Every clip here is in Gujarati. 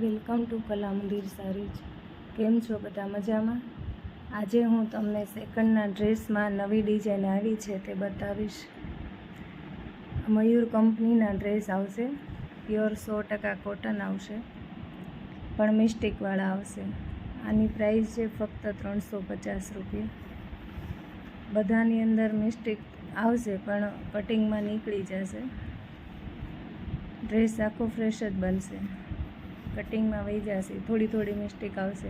વેલકમ ટુ કલા મંદિર સારીજ કેમ છો બધા મજામાં? આજે હું તમને સેકન્ડના ડ્રેસમાં નવી ડિઝાઇન આવી છે તે બતાવીશ. મયુર કંપનીના ડ્રેસ આવશે, પ્યોર સો ટકા કોટન આવશે, પણ મિસ્ટેકવાળા આવશે. આની પ્રાઇસ છે ફક્ત ત્રણસો પચાસ રૂપિયા. બધાની અંદર મિસ્ટેક આવશે, પણ કટિંગમાં નીકળી જશે. ડ્રેસ આખો ફ્રેશ જ બનશે. કટિંગમાં વહી જશે, થોડી થોડી મિસ્ટેક આવશે,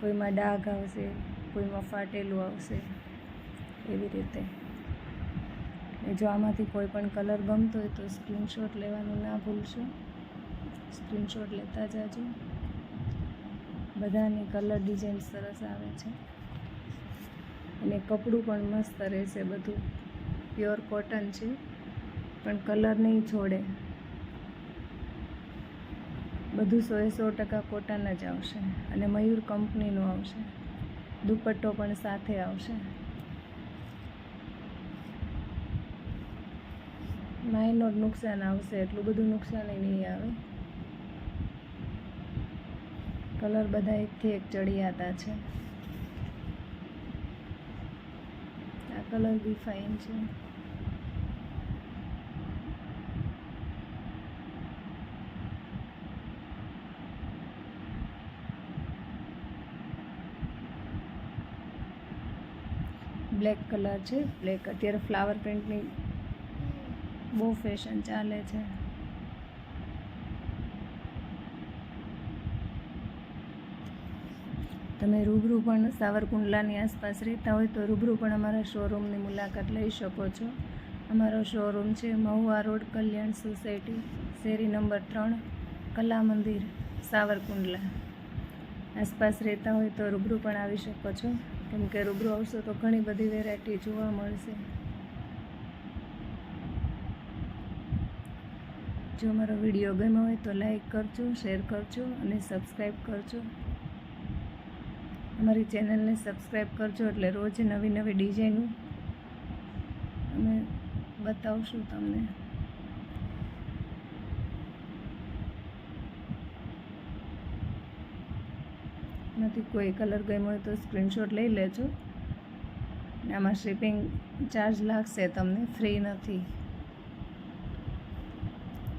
કોઈમાં ડાઘ આવશે, કોઈમાં ફાટેલું આવશે, એવી રીતે. જો આમાંથી કોઈ પણ કલર ગમતો હોય તો સ્ક્રીનશોટ લેવાનું ના ભૂલશો. સ્ક્રીનશોટ લેતા જાજો. બધાની કલર ડિઝાઇન સરસ આવે છે. અને કપડું પણ મસ્ત રહેશે બધું. પ્યોર કોટન છે, પણ કલર નહીં છોડે. બધું સો એ સો ટકા કોટન જ આવશે અને મયુર કંપનીનું આવશે. દુપટ્ટો પણ સાથે આવશે. માઇનોર નુકસાન આવશે, એટલું બધું નુકસાન નહીં આવે. કલર બધા એકથી એક ચડિયાતા છે. આ કલર બી ફાઇન છે. બ્લેક કલર છે. બ્લેક અત્યારે ફ્લાવર પ્રિન્ટની બહુ ફેશન ચાલે છે. તમે રૂબરૂ પણ સાવરકુંડલાની આસપાસ રહેતા હોય તો રૂબરૂ પણ અમારા શોરૂમની મુલાકાત લઈ શકો છો. અમારો શોરૂમ છે મહુવા રોડ, કલ્યાણ સોસાયટી, શેરી નંબર ત્રણ, કલા મંદિર, સાવરકુંડલા. આસપાસ રહેતા હોય તો રૂબરૂ પણ આવી શકો છો. કેમ કે રૂબરૂ આવશો તો ઘણી બધી વેરાયટી જોવા મળશે. જો મારો વીડિયો ગમ્યો હોય તો લાઈક કરજો શેર કરજો અને સબસ્ક્રાઈબ કરજો. અમારી ચેનલને સબસ્ક્રાઈબ કરજો એટલે રોજ નવી નવી ડિઝાઇનો અમે બતાવશું તમને. નથી કોઈ કલર ગમ્યો હોય તો સ્ક્રીનશોટ લઈ લેજો. આમાં શિપિંગ ચાર્જ લાગશે તમને, ફ્રી નથી.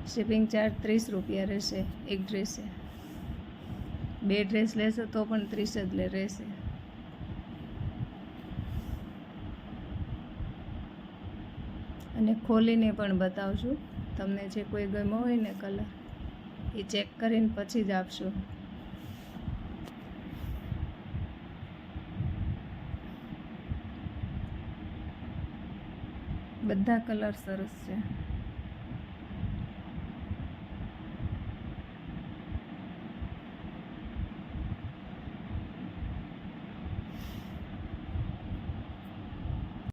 શિપિંગ ચાર્જ ત્રીસ રૂપિયા રહેશે, એક ડ્રેસે બે ડ્રેસ લેશો તો પણ ત્રીસ જ રહેશે. અને ખોલીને પણ બતાવશું તમને જે કોઈ ગમ્યો હોય ને કલર, એ ચેક કરીને પછી જ આપશો. બધા કલર સરસ છે.